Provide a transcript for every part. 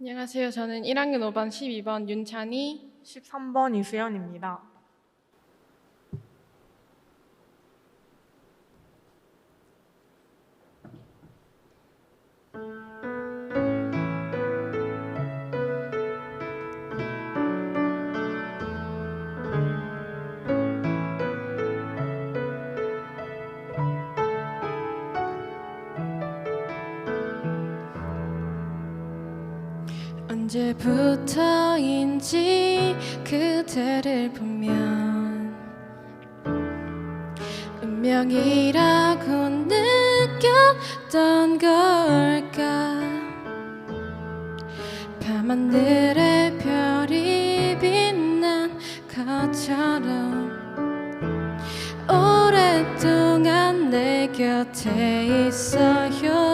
안녕하세요. 저는 1학년 5반 12번 윤찬이. 13번 이수연입니다. 언제부터인지 그대를 보면 운명이라고 느꼈던 걸까? 밤하늘에 별이 빛난 것처럼 오랫동안 내 곁에 있어요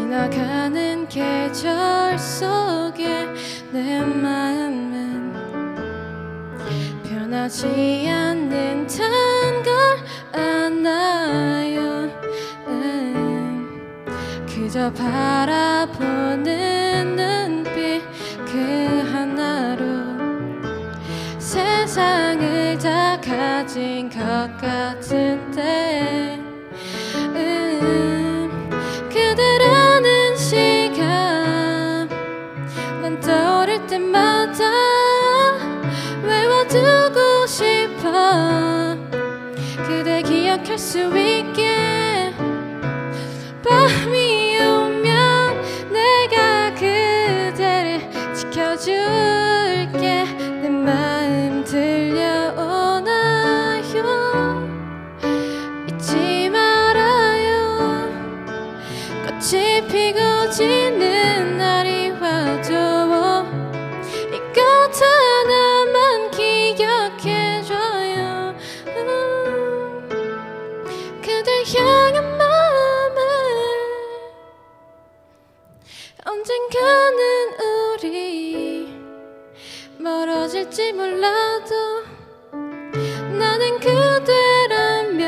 지나가는 계절 속에 내 마음은 변하지 않는 단 걸 아나요. 음, 그저 바라보는 눈빛 그 하나로 세상을 다 가진 것 같은데. 음, 기억할 수 있게 밤이 오면 내가 그대를 지켜줄게. 내 마음 들려오나요? 잊지 말아요. 꽃이 피고 지는 언젠가는 우리 멀어질지 몰라도 나는 그대라면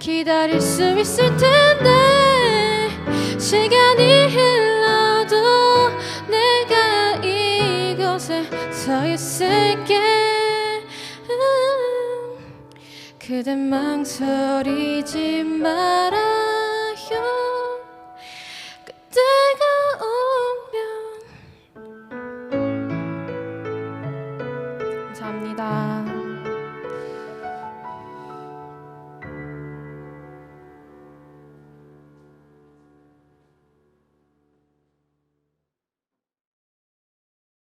기다릴 수 있을 텐데 시간이 흘러도 내가 이곳에 서 있을게. 음, 그댄 망설이지 말아요 감사합니다. 네.